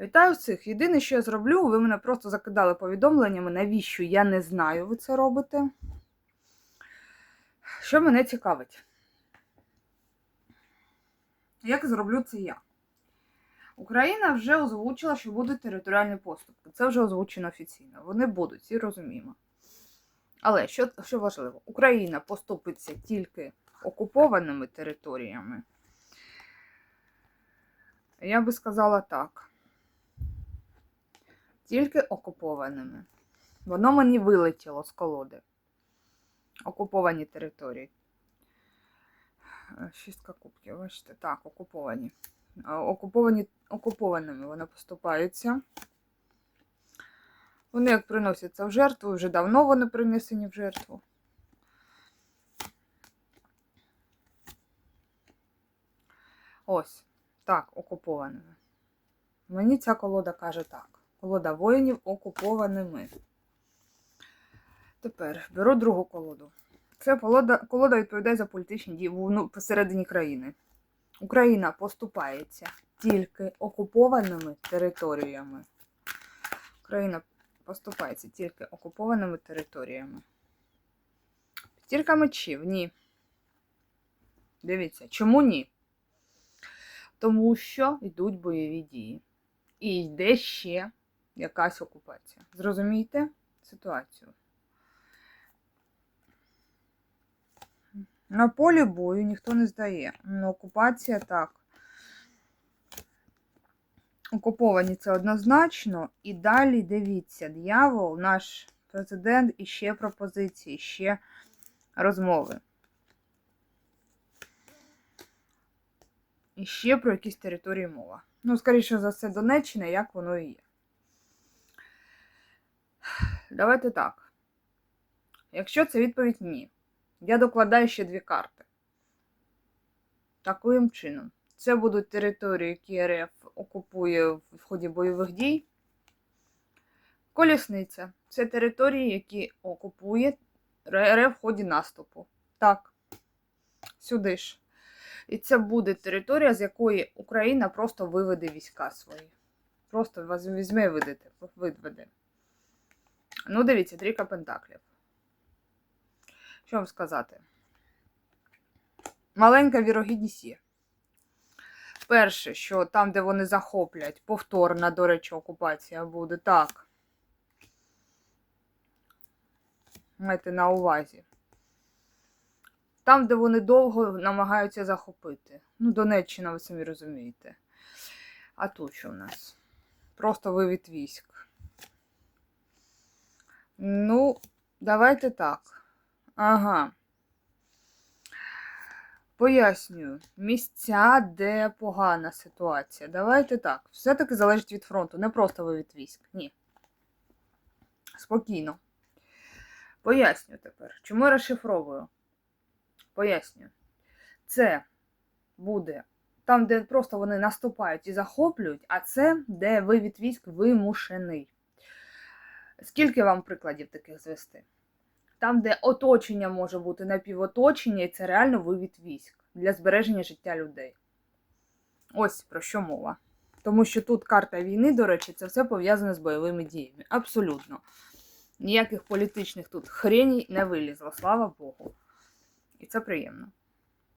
Вітаю всіх. Єдине, що я зроблю, ви мене просто закидали повідомленнями, навіщо я не знаю, ви це робите. Що мене цікавить? Як зроблю це я? Україна вже озвучила, що будуть територіальні поступки. Це вже озвучено офіційно. Вони будуть, всі розуміємо. Але що, що важливо, Україна поступиться тільки окупованими територіями. Я би сказала так. Тільки окупованими. Воно мені вилетіло з колоди. Окуповані території. Е, Шістка кубків, бачите, так, окуповані. Е, Окуповані, окупованими вони поступаються. Вони як приносяться в жертву, вже давно вони принесені в жертву. Ось, так, окупованими. Мені ця колода каже так. Колода воїнів окупованими. Тепер беру другу колоду. Це колода, колода відповідає за політичні дії ну, посередині країни. Україна поступається тільки окупованими територіями. Україна поступається тільки окупованими територіями. П'ятірка мечів, ні. Дивіться, чому ні? Тому що йдуть бойові дії. І йде ще якась окупація. Зрозумійте ситуацію. На полі бою ніхто не здає. Ну, окупація так. Окуповані це однозначно. І далі дивіться, диявол, наш президент, і ще пропозиції, ще розмови. І ще про якісь території мова. Ну, скоріше за все, Донеччина, як воно і є. Давайте так. Якщо це відповідь ні, я докладаю ще дві карти. Таким чином. Це будуть території, які РФ окупує в ході бойових дій. Колісниця. Це території, які окупує РФ в ході наступу. Так. Сюди ж. І це буде територія, з якої Україна просто виведе війська свої. Просто візьме і видите, виведе. Ну, дивіться, трійка пентаклів. Що вам сказати? Маленька вірогідність є. Перше, що там, де вони захоплять, повторна, до речі, окупація буде. Так. Майте на увазі. Там, де вони довго намагаються захопити. Ну, Донеччина, ви самі розумієте. А тут що в нас? Просто вивід військ. Ну, давайте так. Ага. Пояснюю. Місця, де погана ситуація. Давайте так. Все-таки залежить від фронту. Не просто вивід військ. Ні. Спокійно. Пояснюю тепер. Чому я розшифровую? Пояснюю. Це буде там, де просто вони наступають і захоплюють, а це де вивід військ вимушений. Скільки вам прикладів таких звести? Там, де оточення може бути напівоточення, і це реально вивід військ для збереження життя людей. Ось про що мова. Тому що тут карта війни, до речі, це все пов'язане з бойовими діями. Абсолютно. Ніяких політичних тут хреній не вилізло, слава Богу. І це приємно.